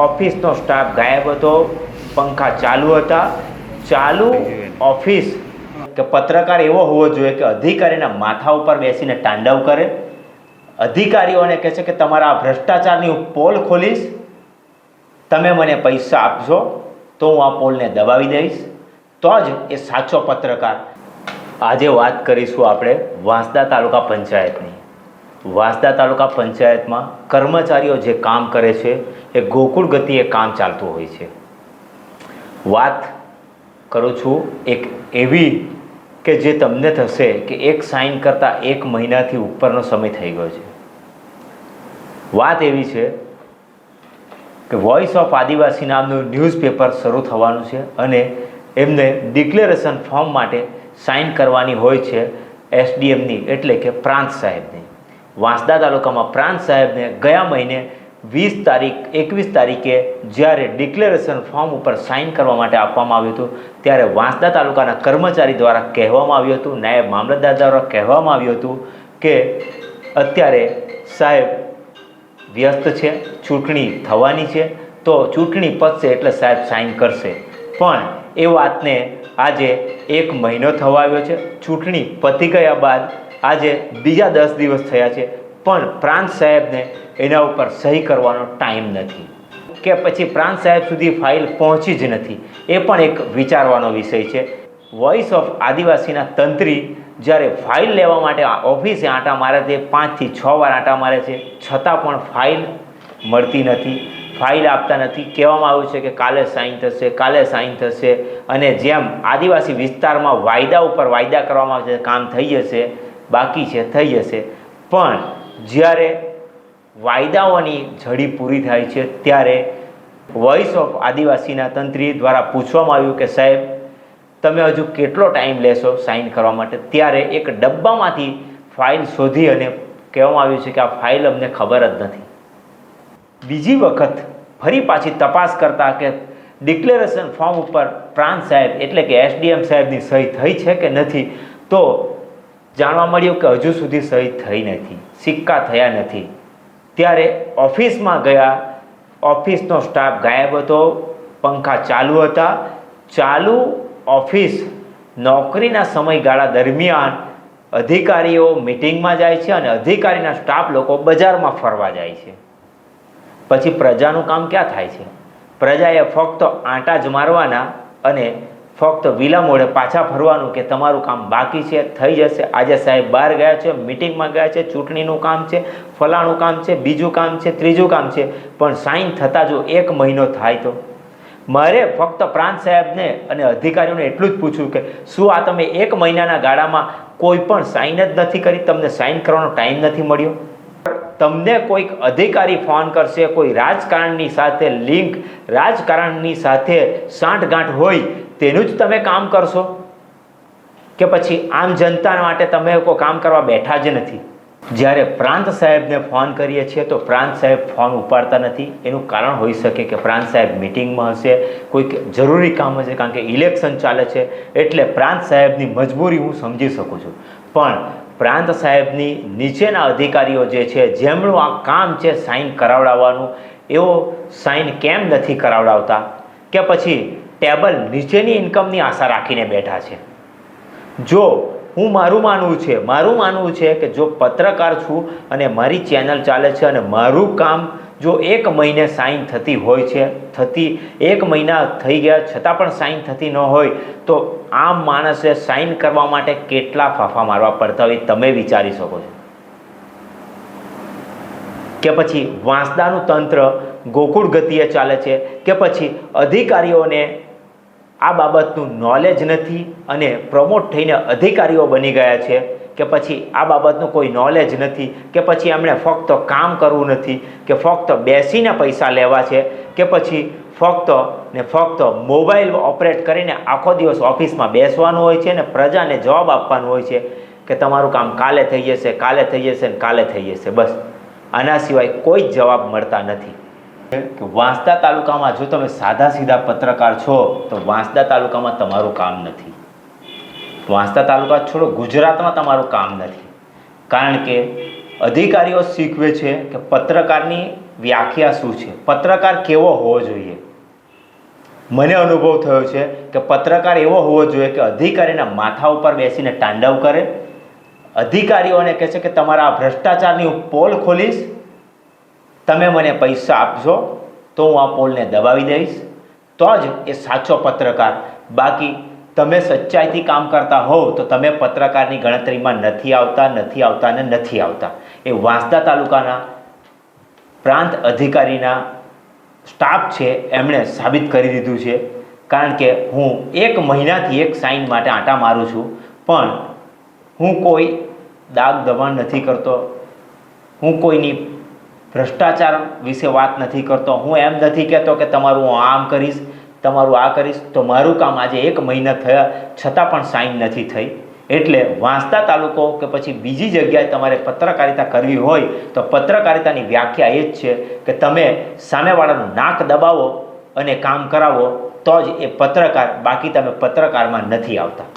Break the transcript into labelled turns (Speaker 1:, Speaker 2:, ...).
Speaker 1: ઓફિસનો staff ગાયબ હતો, પંખા ચાલુ હતા. ચાલુ ઓફિસ કે પત્રકાર એવો હોવો જોઈએ કે અધિકારીના માથા ઉપર બેસીને તાંડવ કરે. અધિકારીઓને કહે છે કે તમારા ભ્રષ્ટાચારની હું પોલ ખોલીશ. તમે મને પૈસા આપશો તો હું આ પોલને દબાવી દઈશ. તો જ એ સાચો પત્રકાર આજે વાત કરીશું આપણે વાંસદા તાલુકા પંચાયતની. વાંસદા તાલુકા પંચાયતમાં કર્મચારીઓ જે કામ કરે છે, એ ગોકુળ ગતિએ કામ ચાલતું હોય છે. વાત કરું છું એક એવી કે જે તમને થશે કે એક સાઇન કરતાં એક મહિનાથી ઉપરનો સમય થઈ ગયો છે. વાત એવી છે કે વોઇસ ઓફ આદિવાસી નામનું ન્યૂઝપેપર શરૂ થવાનું છે અને એમને ડિક્લેરેશન ફોર્મ માટે સાઇન કરવાની હોય છે એસડીએમની, એટલે કે પ્રાંત સાહેબની. વાંસદા તાલુકામાં પ્રાંત સાહેબને ગયા મહિને વીસ તારીખ, એકવીસ તારીખે જ્યારે ડિક્લેરેશન ફોર્મ ઉપર સાઇન કરવા માટે આપવામાં આવ્યું હતું, ત્યારે વાંસદા તાલુકાના કર્મચારી દ્વારા કહેવામાં આવ્યું હતું, નાયબ મામલતદાર દ્વારા કહેવામાં આવ્યું હતું કે અત્યારે સાહેબ વ્યસ્ત છે, ચૂંટણી થવાની છે, તો ચૂંટણી પતશે એટલે સાહેબ સાઇન કરશે. પણ એ વાતને આજે એક મહિનો થવા આવ્યો છે. ચૂંટણી પતી ગયા બાદ આજે બીજા દસ દિવસ થયા છે. પણ પ્રાંત સાહેબને એના ઉપર સહી કરવાનો ટાઈમ નથી કે પછી પ્રાંત સાહેબ સુધી ફાઇલ પહોંચી જ નથી. એ પણ એક વિચારવાનો વિષય છે. વોઇસ ઓફ આદિવાસીના તંત્રી જ્યારે ફાઇલ લેવા માટે ઓફિસે આંટા મારે છે, પાંચથી છ વાર આંટા મારે છે, છતાં પણ ફાઇલ મળતી નથી, ફાઇલ આપતા નથી. કહેવામાં આવ્યું છે કે કાલે સાઇન થશે, કાલે સાઇન થશે. અને જેમ આદિવાસી વિસ્તારમાં વાયદા ઉપર વાયદા કરવામાં આવે છે, કામ થઈ જશે, બાકી છે, થઈ જશે. પણ જ્યારે વાયદાઓની ઝડી પૂરી થાય છે, ત્યારે વોઇસ ઓફ આદિવાસીના તંત્રી દ્વારા પૂછવામાં આવ્યું કે સાહેબ, તમે હજુ કેટલો ટાઈમ લેશો સાઇન કરવા માટે? ત્યારે એક ડબ્બામાંથી ફાઇલ શોધી અને કહેવામાં આવ્યું છે કે આ ફાઇલ અમને ખબર જ નથી. બીજી વખત ફરી પાછી તપાસ કરતા કે ડિક્લેરેશન ફોર્મ ઉપર પ્રાંત સાહેબ એટલે કે એસડીએમ સાહેબની સહી થઈ છે કે નથી, તો જાણવા મળ્યું કે હજુ સુધી સહી થઈ નથી, સિક્કા થયા નથી. ત્યારે ઓફિસમાં ગયા, ઓફિસનો સ્ટાફ ગાયબ હતો, પંખા ચાલુ હતા. ચાલુ ઓફિસ નોકરીના સમયગાળા દરમિયાન અધિકારીઓ મિટિંગમાં જાય છે અને અધિકારીના સ્ટાફ લોકો બજારમાં ફરવા જાય છે. પછી પ્રજાનું કામ ક્યાં થાય છે? પ્રજાએ ફક્ત આંટા જ મારવાના અને ફક્ત વિલા મોડે પાછા ફરવાનું કે તમારું કામ બાકી છે, થઈ જશે. આજે સાહેબ બહાર ગયા છે, મિટિંગમાં ગયા છે, ચૂંટણીનું કામ છે, ફલાણું કામ છે, બીજું કામ છે, ત્રીજું કામ છે. પણ સાઈન થતાં જો એક મહિનો થાય તો? મારે ફક્ત પ્રાંત સાહેબને અને અધિકારીઓને એટલું જ પૂછ્યું કે શું આ તમે એક મહિનાના ગાળામાં કોઈ પણ સાઈન જ નથી કરી? તમને સાઈન કરવાનો ટાઈમ નથી મળ્યો? તમને કોઈક અધિકારી ફોન કરશે, કોઈ રાજકારણની સાથે લિંક, રાજકારણની સાથે સાંઠગાંઠ હોય, તેનું જ તમે કામ કરશો? કે પછી આમ જનતા માટે તમે કોઈ કામ કરવા બેઠા જ નથી? જ્યારે પ્રાંત સાહેબને ફોન કરીએ છીએ, તો પ્રાંત સાહેબ ફોન ઉપાડતા નથી. એનું કારણ હોઈ શકે કે પ્રાંત સાહેબ મિટિંગમાં હશે, કોઈક જરૂરી કામ હશે, કારણ કે ઇલેક્શન ચાલે છે. એટલે પ્રાંત સાહેબની મજબૂરી હું સમજી શકું છું. પણ પ્રાંત સાહેબની નીચેના અધિકારીઓ જે છે, જેમનું આ કામ છે સાઇન કરાવડાવવાનું એવો સાઇન કેમ નથી કરાવડાવતા? કે પછી ટેબલ નીચેની ઇન્કમની આશા રાખીને બેઠા છે. જો હું મારું માનવું છે, મારું માનવું છે કે જો પત્રકાર છું અને મારી ચેનલ ચાલે છે અને મારું કામ જો એક મહિને સાઇન થતી હોય છે, થતી એક મહિના થઈ ગયા છતાં પણ સાઇન થતી ન હોય, તો આમ માણસે સાઇન કરવા માટે કેટલા ફાફા મારવા પડતા હોય તમે વિચારી શકો છો. કે પછી વાંસદાનું તંત્ર ગોકુળ ગતિએ ચાલે છે, કે પછી અધિકારીઓને આ બાબતનું નોલેજ નથી અને પ્રમોટ થઈને અધિકારીઓ બની ગયા છે કે પછી આ બાબતનું કોઈ નોલેજ નથી, કે પછી એમણે ફક્ત કામ કરવું નથી, કે ફક્ત બેસીને પૈસા લેવા છે, કે પછી ફક્ત ને ફક્ત મોબાઈલ ઓપરેટ કરીને આખો દિવસ ઓફિસમાં બેસવાનું હોય છે ને પ્રજાને જવાબ આપવાનું હોય છે કે તમારું કામ કાલે થઈ જશે, કાલે થઈ જશે ને કાલે થઈ જશે, બસ. આના સિવાય કોઈ જ જવાબ મળતા નથી. કે વાંસદા તાલુકામાં જો તમે સાદા સીધા પત્રકાર છો, તો વાંસદા તાલુકામાં તમારું કામ નથી. વાંસદા તાલુકા છોડો, ગુજરાતમાં તમારું કામ નથી. કારણ કે અધિકારીઓ શીખવે છે કે પત્રકારની વ્યાખ્યા શું છે? પત્રકાર કેવો હોવો જોઈએ? મને અનુભવ થયો છે કે પત્રકાર એવો હોવો જોઈએ કે અધિકારીના માથા ઉપર બેસીને તાંડવ કરે. અધિકારીઓને કહે છે કે તમારા ભ્રષ્ટાચારની હું પોલ ખોલીશ. તમે મને પૈસા આપશો તો હું આ પોલને દબાવી દઈશ. તો જ એ સાચો પત્રકાર. બાકી તમે સચ્ચાઈથી કામ કરતા હોવ તો તમે પત્રકારની ગણતરીમાં નથી આવતા નથી આવતા ને નથી આવતા. એ વાંસદા તાલુકાના પ્રાંત અધિકારીના સ્ટાફ છે, એમણે સાબિત કરી દીધું છે. કારણ કે હું એક મહિનાથી એક સાઇન માટે આંટા મારું છું, પણ હું કોઈ દાગ દબાણ નથી કરતો, હું કોઈની ભ્રષ્ટાચાર વિશે વાત નથી કરતો, હું એમ નથી કહેતો કે તમારું હું આમ કરીશ. તમારું આ કરીશ, તો મારું કામ આજે એક મહિના થયા, છતાં પણ સાઇન નથી થઈ. એટલે વાંસદા તાલુકો કે પછી બીજી જગ્યાએ તમારે પત્રકારિતા કરવી હોય, તો પત્રકારિતાની વ્યાખ્યા એ જ છે કે તમે સામેવાળાનું નાક દબાવો અને કામ કરાવો, તો જ એ પત્રકાર, બાકી તમે પત્રકારમાં નથી આવતા.